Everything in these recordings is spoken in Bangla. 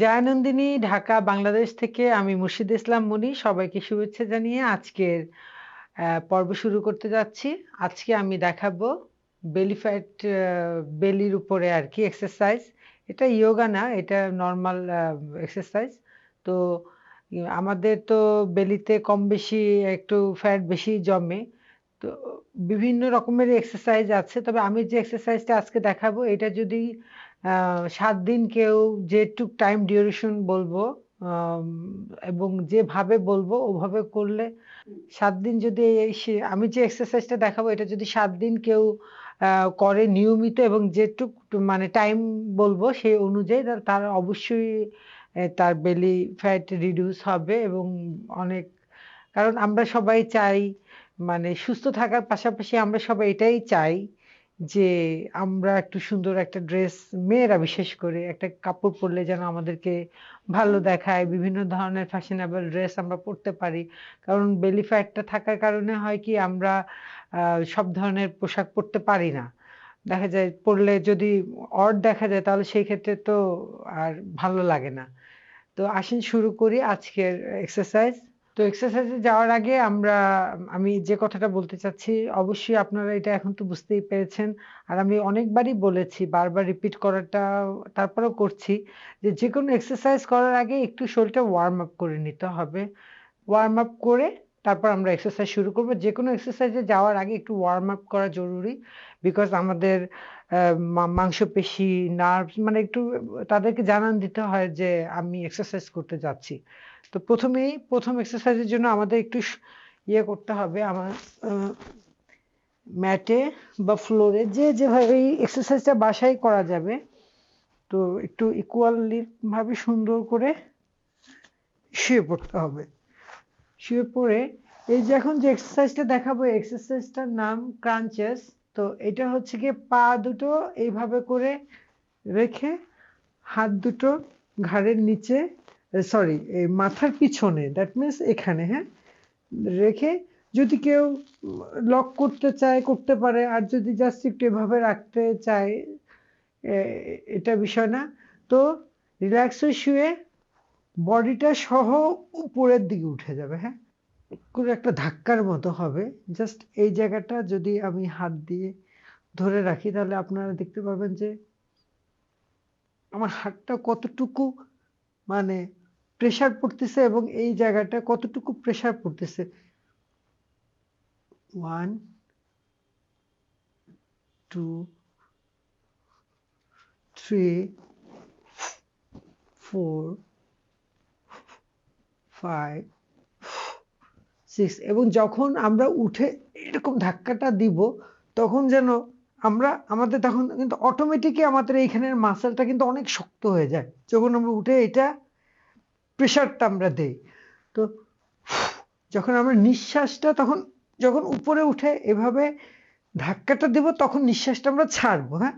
জয়ানন্দিনী ঢাকা, বাংলাদেশ থেকে আমি মুর্শিদ ইসলাম মনি। সবাইকে শুভেচ্ছা জানিয়ে আজকের পর্ব শুরু করতে যাচ্ছি। আজকে আমি দেখাবো বেলি ফ্যাট বেলির উপরে আর কি এক্সারসাইজ এটা ইয়োগা না, এটা নর্মাল এক্সারসাইজ তো, আমাদের তো বেলিতে কম বেশি একটু ফ্যাট বেশি জমে। তো, বিভিন্ন রকমের এক্সারসাইজ আছে। তবে আমি যে এক্সারসাইজটা আজকে দেখাবো, এটা যদি সাত দিন কেউ যেটুক টাইম ডিউরেশন বলব এবং যেভাবে বলব ওভাবে করলে সাত দিন যদি আমি যে এক্সারসাইজটা দেখাবো, এটা যদি সাত দিন কেউ করে নিয়মিত এবং যেটুক মানে টাইম বলব সেই অনুযায়ী তার অবশ্যই তার বেলি ফ্যাট রিডিউস হবে এবং অনেক, কারণ আমরা সবাই চাই মানে সুস্থ থাকার পাশাপাশি আমরা সবাই এটাই চাই যে আমরা একটু সুন্দর একটা ড্রেস মেয়েরা বিশেষ করে একটা কাপড় পরলে যেন আমাদেরকে ভালো দেখায় বিভিন্ন ধরনের ফ্যাশনেবল ড্রেস আমরা পরতে পারি। কারণ বেলি ফ্যাটটা থাকার কারণে হয় কি আমরা আহ, সব ধরনের পোশাক পরতে পারি না। দেখা যায় পরলে যদি অড দেখা যায় তাহলে সেই ক্ষেত্রে তো আর ভালো লাগে না। তো আসেন শুরু করি আজকের এক্সারসাইজ তো এক্সারসাইজে যাওয়ার আগে আমরা, আমি যে কথাটা বলতে চাচ্ছি, অবশ্যই আপনারা এটা এখন তো বুঝতেই পেরেছেন। আর আমি অনেকবারই বলেছি, বারবার রিপিট করাটা, তারপরেও করছি যে যে কোনো এক্সারসাইজ করার আগে একটু শরীরটা ওয়ার্ম আপ করে নিতে হবে। ওয়ার্ম আপ করে তারপর আমরা এক্সারসাইজ শুরু করব। যে কোনো এক্সারসাইজে যাওয়ার আগে একটু ওয়ার্ম আপ করা জরুরি বিকজ আমাদের মাংসপেশি নার্ভস মানে একটু তাদেরকে জানান দিতে হয় যে আমি এক্সারসাইজ করতে যাচ্ছি। তো প্রথমেই, প্রথম এক্সারসাইজের জন্য আমাদের একটু ইয়ে করতে হবে আমার ম্যাটে বা ফ্লোরে যে যেভাবে এই এক্সারসাইজটা বাসায় করা যাবে, তো একটু ইকুয়ালি ভাবে সুন্দর করে শুয়ে পড়তে হবে। শুয়ে পড়ে, এই যে এখন যে এক্সারসাইজটা দেখাবো এক্সারসাইজটার নাম ক্রাঞ্চেস তো এটা হচ্ছে গিয়ে পা দুটো এইভাবে করে রেখে হাত দুটো ঘাড়ের নিচে সরি মাথার পিছনে দ্যাট মিনস এখানে হ্যাঁ? রেখে যদি কেউ লক করতে চায়, করতে পারে, আর যদি জাস্ট একটু এভাবে রাখতে চায় এটা বিষয় না। তো রিল্যাক্স হয়ে শুয়ে বডিটা সহ উপরের দিকে উঠে যাবে হ্যাঁ? করে একটা ধাক্কার মতো হবে। জাস্ট এই জায়গাটা যদি আমি হাত দিয়ে ধরে রাখি, তাহলে আপনারা দেখতে পাবেন যে আমার হাতটা কতটুকু মানে প্রেসার পড়তেছে এবং এই জায়গাটা কতটুকু প্রেসার পড়তেছে? One two three four five six এবং যখন আমরা উঠে এরকম ধাক্কাটা দিব, তখন যেন আমরা, আমাদের তখন কিন্তু অটোমেটিকই আমাদের এইখানের মাসেলটা কিন্তু অনেক শক্ত হয়ে যায়। যখন আমরা উঠে এটা প্রেশারটা আমরা দেই। তো যখন আমরা নিঃশ্বাসটা তখন, যখন উপরে উঠে এভাবে ধাক্কাটা দেব, তখন নিঃশ্বাসটা আমরা ছাড়বো হ্যাঁ?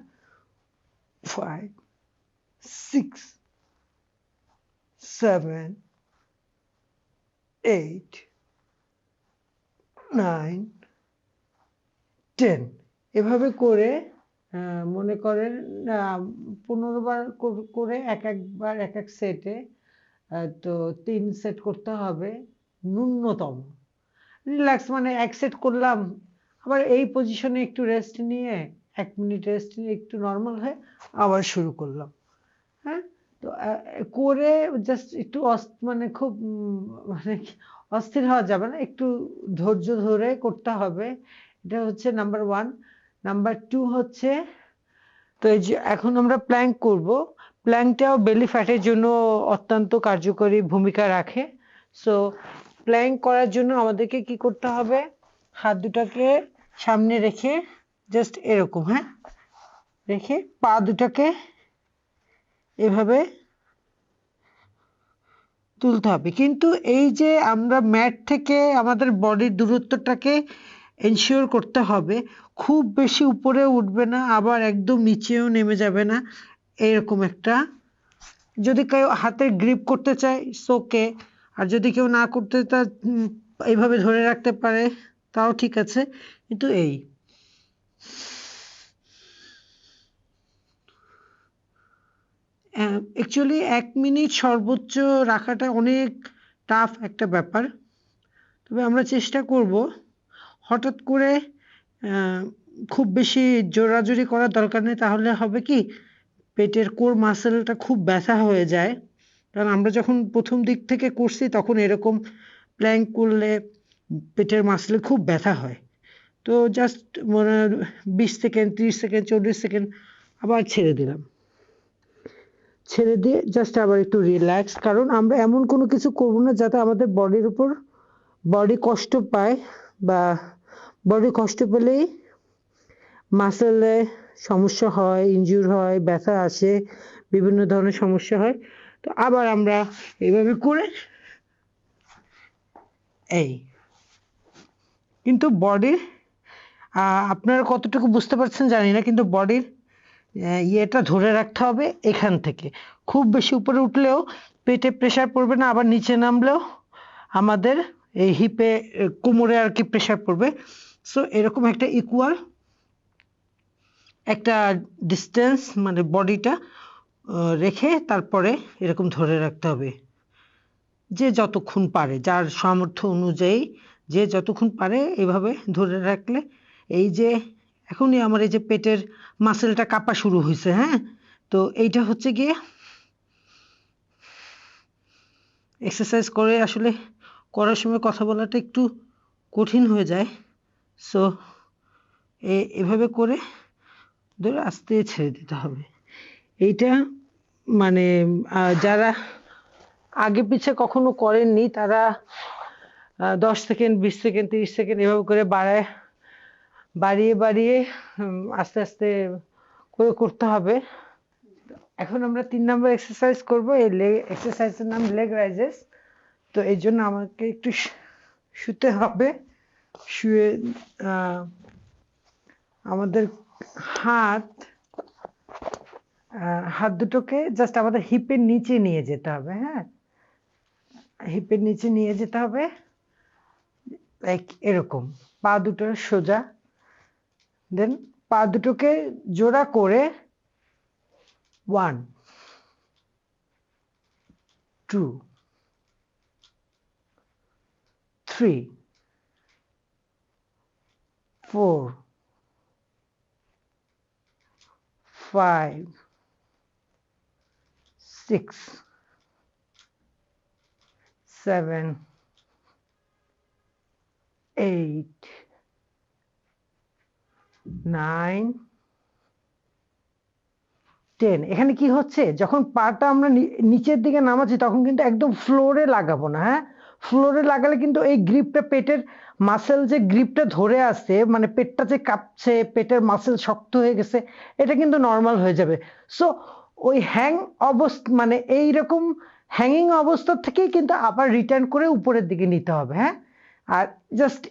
Five six seven eight nine ten এভাবে করে মনে করেন পনেরো বার করে এক একবার এক এক সেটে তো তিন সেট করতে হবে ন্যূনতম। রিল্যাক্স মানে এক সেট করলাম, আবার এই পজিশনে একটু রেস্ট নিয়ে, এক মিনিট রেস্ট নিয়ে একটু নর্মাল হয়ে আবার শুরু করলাম। হ্যাঁ? তো করে জাস্ট একটু মানে খুব মানে অস্থির হওয়া যাবে না, একটু ধৈর্য ধরে করতে হবে। এটা হচ্ছে নাম্বার ওয়ান নাম্বার টু হচ্ছে, তো এই যে এখন আমরা প্ল্যাঙ্ক করব। প্ল্যাঙ্কটাও বেলি ফ্যাটের জন্য অত্যন্ত কার্যকরী ভূমিকা রাখে। সো প্ল্যাঙ্ক করার জন্য আমাদেরকে কি করতে হবে? হাত দুটাকে সামনে রেখে জাস্ট এরকম হ্যাঁ? রেখে পা দুটাকে এভাবে তুলতে হবে। কিন্তু এই যে আমরা ম্যাট থেকে আমাদের বডির দূরত্বটাকে এনশিওর করতে হবে, খুব বেশি উপরে উঠবে না, আবার একদম নিচেও নেমে যাবে না। এরকম একটা। যদি কেউ হাতে গ্রিপ করতে চায় সোকে আর যদি কেউ না করতে তা এইভাবে ধরে রাখতে পারে, তাও ঠিক আছে। কিন্তু এই। অ্যাকচুয়ালি এক মিনিট সর্বোচ্চ রাখাটা অনেক টাফ একটা ব্যাপার। তবে আমরা চেষ্টা করব। হঠাৎ করে খুব বেশি জোরাজুরি করার দরকার নেই। তাহলে হবে কি? পেটের কোর মাসেলটা খুব ব্যথা হয়ে যায়। কারণ আমরা যখন প্রথম দিক থেকে করছি, তখন এরকম প্ল্যাঙ্ক করলে পেটের মাসলে খুব ব্যথা হয়। তো জাস্ট মনে বিশ সেকেন্ড, ত্রিশ সেকেন্ড, চল্লিশ সেকেন্ড আবার ছেড়ে দিলাম। ছেড়ে দিয়ে জাস্ট আবার একটু রিল্যাক্স কারণ আমরা এমন কোনো কিছু করব না যাতে আমাদের বডির উপর বডি কষ্ট পায় বা বডি কষ্ট পেলেই মাসেলে সমস্যা হয় ইনজুর হয়, ব্যথা আসে, বিভিন্ন ধরনের সমস্যা হয়। তো আবার আমরা এইভাবে করে এই, কিন্তু বডির আপনারা কতটুকু বুঝতে পারছেন জানি না, কিন্তু বডির ইয়েটা ধরে রাখতে হবে এখান থেকে। খুব বেশি উপরে উঠলেও পেটে প্রেশার পড়বে না, আবার নিচে নামলেও আমাদের এই হিপে কোমরে আর কি প্রেশার পড়বে। সো এরকম একটা ইকুয়াল একটা ডিস্টেন্স মানে বডিটা রেখে তারপরে এরকম ধরে রাখতে হবে। যে যতক্ষণ পারে, যার সামর্থ্য অনুযায়ী যে যতক্ষণ পারে এভাবে ধরে রাখলে, এই যে এখনই আমার এই যে পেটের মাসেলটা কাঁপা শুরু হয়েছে হ্যাঁ? তো এইটা হচ্ছে গিয়ে এক্সারসাইজ করে আসলে করার সময় কথা বলাটা একটু কঠিন হয়ে যায়। সো এভাবে করে ধরে আস্তে ছেড়ে দিতে হবে। এইটা মানে যারা আগে পিছে কখনো করেননি, তারা দশ সেকেন্ড, বিশ সেকেন্ড, তিরিশ সেকেন্ড এভাবে করে বাড়ায়, বাড়িয়ে বাড়িয়ে আস্তে আস্তে করে করতে হবে। এখন আমরা তিন নম্বর এক্সারসাইজ করব, এই লেগ এক্সারসাইজের নাম লেগ রাইজেস তো এই জন্য আমাকে একটু শুতে হবে, শুয়ে আমাদের হাত হাত দুটোকে জাস্ট আমাদের হিপের নিচে নিয়ে যেতে হবে হ্যাঁ? হিপের নিচে নিয়ে যেতে হবে লাইক এরকম। পা দুটো সোজা। দেন পা দুটোকে জোড়া করে one two three four five, six, seven, eight, nine, ten এখানে কি হচ্ছে? যখন পাটা আমরা নিচের দিকে নামাচ্ছি তখন কিন্তু একদম ফ্লোরে লাগাবো না হ্যাঁ? ফ্লোরে লাগালে কিন্তু এই গ্রিপটা পেটের মাসেল যে গ্রিপটা ধরে আছে মানে পেটটা যে কাঁপছে, পেটের মাসেল শক্ত হয়ে গেছে, এটা কিন্তু নর্মাল হয়ে যাবে। সো ওই হ্যাং অবস্থা মানে এই রকম হ্যাঙ্গিং অবস্থা থেকেই কিন্তু আবার রিটার্ন করে উপরের দিকে নিতে হবে হ্যাঁ? আর জাস্ট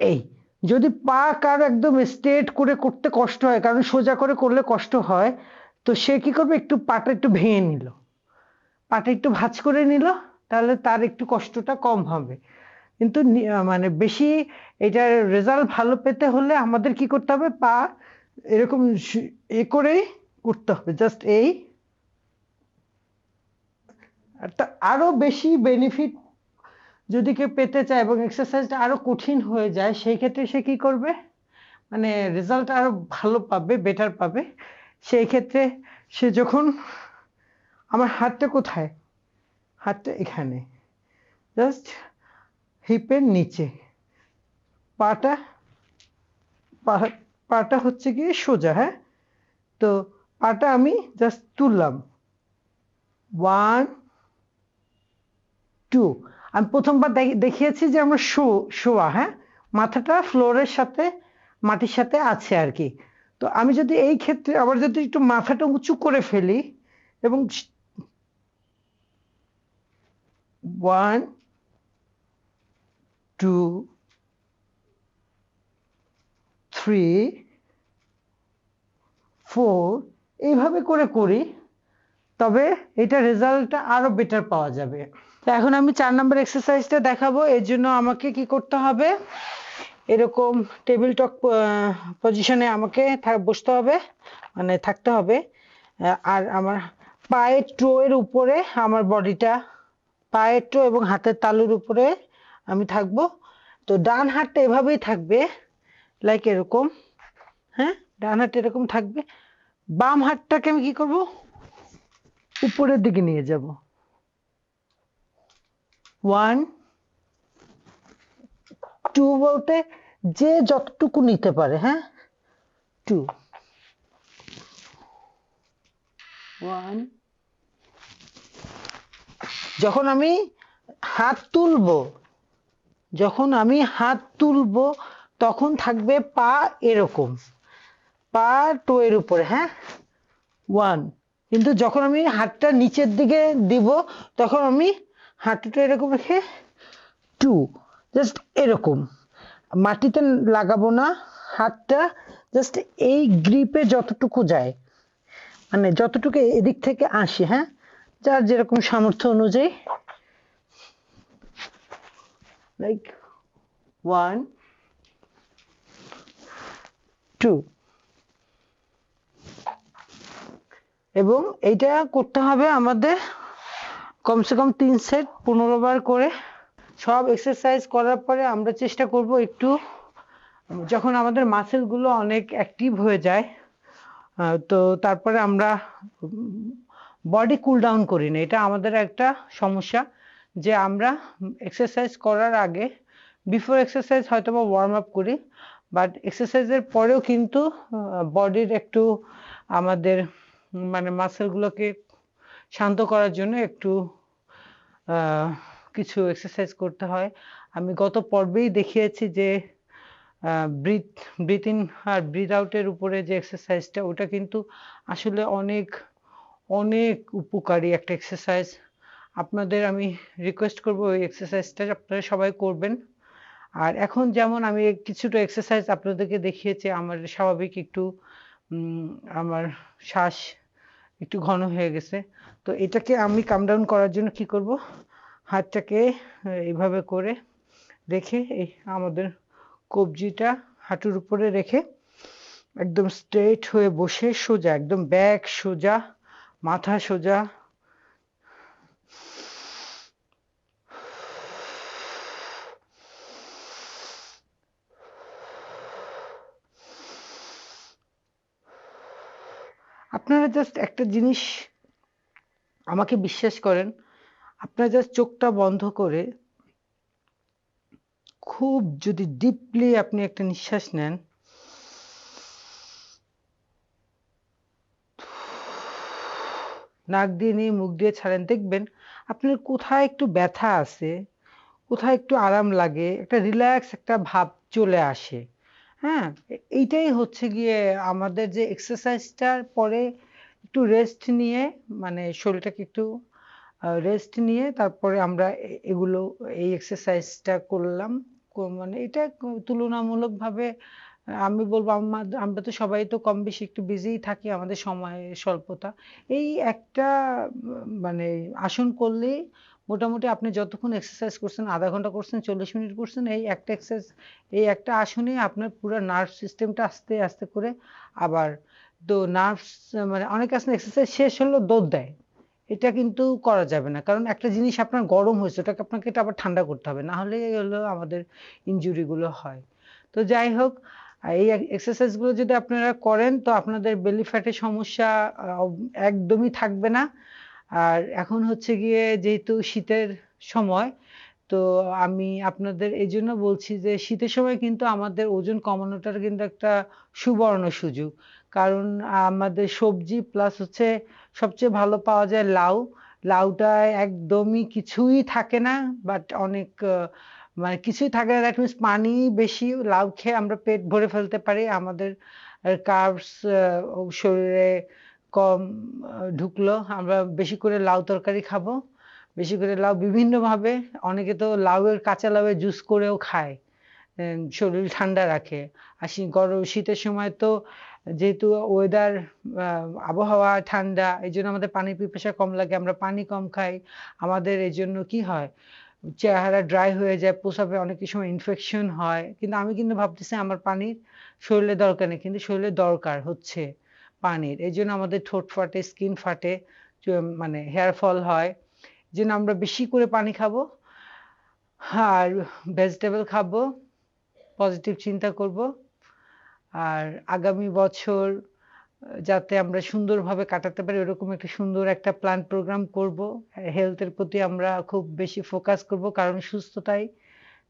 এই, যদি পা কারও একদম স্ট্রেট করে করতে কষ্ট হয়, কারণ সোজা করে করলে কষ্ট হয়, তো সে কি করবে? একটু পাটা একটু ভেঙে নিল। পাটা একটু ভাঁজ করে নিল। তাহলে তার একটু কষ্টটা কম হবে। কিন্তু মানে বেশি এটার রেজাল্ট ভালো পেতে হলে আমাদের কি করতে হবে? পা এরকম এ করেই করতে হবে জাস্ট এই। আর আরও বেশি বেনিফিট যদি কেউ পেতে চায় এবং এক্সারসাইজটা আরও কঠিন হয়ে যায়, সেই ক্ষেত্রে সে কি করবে? মানে রেজাল্ট আরও ভালো পাবে বেটার পাবে। সেই ক্ষেত্রে সে যখন, আমার হাতটা কোথায়? হাতটা এখানে। জাস্ট হিপের নিচে। পাটা পাটা হচ্ছে গিয়ে সোজা হ্যাঁ? তো পাটা আমি জাস্ট তুললাম। ওয়ান টু আমি প্রথমবার দেখি- দেখিয়েছি যে আমরা শো, শোয়া হ্যাঁ? মাথাটা ফ্লোরের সাথে, মাটির সাথে আছে আর কি। তো আমি যদি এই ক্ষেত্রে, আবার যদি একটু মাথাটা উঁচু করে ফেলি, এবং ওয়ান টু থ্রি ফোর এইভাবে করে করি, তবে এটা রেজাল্টটা আরও বেটার পাওয়া যাবে। এখন আমি চার নম্বর এক্সারসাইজটা দেখাবো, এর জন্য আমাকে কি করতে হবে? এরকম টেবিল টক পজিশনে আমাকে বসতে হবে মানে থাকতে হবে। আর আমার পায়ের টোয়ের উপরে আমার বডিটা পায়ের টো এবং হাতের তালুর উপরে আমি থাকব। তো ডান হাতটা এভাবেই থাকবে লাইক এরকম হ্যাঁ? ডান হাতটা এরকম থাকবে। বাম হাতটাকে আমি কি করব? উপরের দিকে নিয়ে যাব। ওয়ান টু বলতে যে যতটুকু নিতে পারে হ্যাঁ? টু ওয়ান যখন আমি হাত তুলবো, যখন আমি হাত তুলবো, তখন থাকবে পা এরকম। পা টোয়ের উপরে হ্যাঁ? ওয়ান। কিন্তু যখন আমি হাতটা নিচের দিকে দিব, তখন আমি হাঁটুটা এরকম রেখে টু, জাস্ট এরকম। মাটিতে লাগাবো না, হাতটা জাস্ট এই গ্রিপে যতটুকু যায় মানে যতটুকু এদিক থেকে আসে হ্যাঁ? যার যেরকম সামর্থ্য অনুযায়ী। লাইক ওয়ান টু এবং এইটা করতে হবে আমাদের কমসে কম তিন সেট পনেরো বার করে। সব এক্সারসাইজ করার পরে আমরা চেষ্টা করব একটু, যখন আমাদের মাসেলগুলো অনেক অ্যাক্টিভ হয়ে যায় তো তারপরে আমরা বডি কুল ডাউন করি না। এটা আমাদের একটা সমস্যা যে আমরা এক্সারসাইজ করার আগে বিফোর এক্সারসাইজ হয়তো বা ওয়ার্ম আপ করি বাট এক্সারসাইজের পরেও কিন্তু বডির একটু আমাদের মানে মাসেলগুলোকে শান্ত করার জন্য একটু কিছু এক্সারসাইজ করতে হয়। আমি গত পর্বেই দেখিয়েছি যে ব্রিথ ব্রিথ ইন আর ব্রিথ আউটের উপরে যে এক্সারসাইজটা ওটা কিন্তু আসলে অনেক অনেক উপকারী একটা এক্সারসাইজ আপনাদের আমি রিকোয়েস্ট করব ওই এক্সারসাইজটা আপনারা সবাই করবেন। আর এখন যেমন আমি কিছুটা এক্সারসাইজ আপনাদেরকে দেখিয়েছি, আমার স্বাভাবিক একটু আমার শ্বাস একটু ঘন হয়ে গেছে। তো এটাকে আমি কাম ডাউন করার জন্য কি করব? হাতটাকে এইভাবে করে রেখে এই আমাদের কবজিটা হাঁটুর উপরে রেখে একদম স্ট্রেট হয়ে বসে সোজা, একদম ব্যাক সোজা মাথা সোজা। আপনারা জাস্ট একটা জিনিস আমাকে বিশ্বাস করেন, আপনারা জাস্ট চোখটা বন্ধ করে খুব যদি ডিপলি আপনি একটা নিঃশ্বাস নেন নাক দিয়ে নিয়ে মুখ দিয়ে ছাড়েন। দেখবেন আপনার কোথায় একটু ব্যথা আছে, কোথায় একটু আরাম লাগে, একটা রিল্যাক্স একটা ভাব চলে আসে। হ্যাঁ এইটাই হচ্ছে গিয়ে আমাদের যে এক্সারসাইজটার পরে একটু রেস্ট নিয়ে মানে শরীরটাকে একটু রেস্ট নিয়ে তারপরে আমরা এগুলো, এই এক্সারসাইজটা করলাম। মানে এটা তুলনামূলকভাবে আমি বলব আমরা তো সবাই তো কম বেশি একটু বিজিই থাকি আমাদের সময়ের স্বল্পতা। এই একটা মানে আসন করলেই মোটামুটি আপনি যতক্ষণ এক্সারসাইজ করছেন, আধা ঘণ্টা করছেন, চল্লিশ মিনিট করছেন, এই একটা এক্সারসাইজ এই একটা আসনে আপনার পুরো নার্ভ সিস্টেমটা আস্তে আস্তে করে আবার তো নার্ভস মানে অনেক আসলে এক্সারসাইজ শেষ হলো দৌড় দেয়। এটা কিন্তু করা যাবে না। কারণ একটা জিনিস আপনার গরম হয়েছে, ওটাকে আপনাকে এটা আবার ঠান্ডা করতে হবে। না হলে হলো আমাদের ইনজুরি গুলো হয়। তো যাই হোক এই এক্সারসাইজগুলো যদি আপনারা করেন, তো আপনাদের বেলি ফ্যাটের সমস্যা একদমই থাকবে না। আর এখন হচ্ছে গিয়ে যেহেতু শীতের সময়, তো আমি আপনাদের এই জন্য বলছি যে শীতের সময় কিন্তু আমাদের ওজন কমানোটার কিন্তু একটা সুবর্ণ সুযোগ। কারণ আমাদের সবজি প্লাস হচ্ছে সবচেয়ে ভালো পাওয়া যায় লাউ। লাউটায় একদমই কিছুই থাকে না বাট অনেক মানে কিছুই থাকে না। দ্যাট মিনস পানি বেশি, লাউ খেয়ে আমরা পেট ভরে ফেলতে পারি। আমাদের কার্বস শরীরে কম ঢুকলো। আমরা বেশি করে লাউ তরকারি খাব। বেশি করে লাউ বিভিন্ন ভাবে অনেকে তো লাউয়ের কাঁচা লাউয়ের জুস করেও খায় শরীর ঠান্ডা রাখে। আর গরম শীতের সময় তো যেহেতু ওয়েদার আবহাওয়া ঠান্ডা এই জন্য আমাদের পানির পিপাসা কম লাগে, আমরা পানি কম খাই। আমাদের এই জন্য কি হয় চেহারা ড্রাই হয়ে যায় প্রসাবে অনেক সময় ইনফেকশন হয়। কিন্তু আমি কিন্তু ভাবতেছি আমার পানির শরীরে দরকার নেই, কিন্তু শরীরে দরকার হচ্ছে পানির। এই জন্য আমাদের ঠোঁট ফাটে স্কিন ফাটে মানে হেয়ার ফল হয়। যেন আমরা বেশি করে পানি খাব আর ভেজিটেবল খাব পজিটিভ চিন্তা করব। আর আগামী বছর যাতে আমরা সুন্দরভাবে কাটাতে পারি, ওরকম একটা সুন্দর একটা প্ল্যান প্রোগ্রাম করব। হেলথের প্রতি আমরা খুব বেশি ফোকাস করব, কারণ সুস্থতাই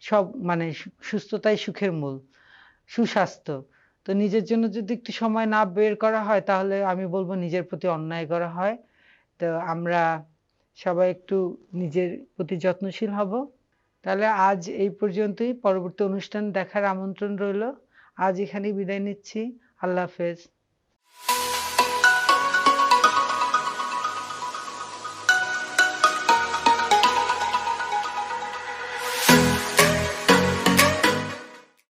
সব মানে সুস্থতাই সুখের মূল, সুস্বাস্থ্য। তো নিজের জন্য যদি একটু সময় না বের করা হয়, তাহলে আমি বলব নিজের প্রতি অন্যায় করা হয়। তো আমরা সবাই একটু নিজের প্রতি যত্নশীল হব। তাহলে আজ এই পর্যন্তই। পরবর্তী অনুষ্ঠান দেখার আমন্ত্রণ রইল। আজ এখানেই বিদায় নিচ্ছি। আল্লাহ হাফেজ।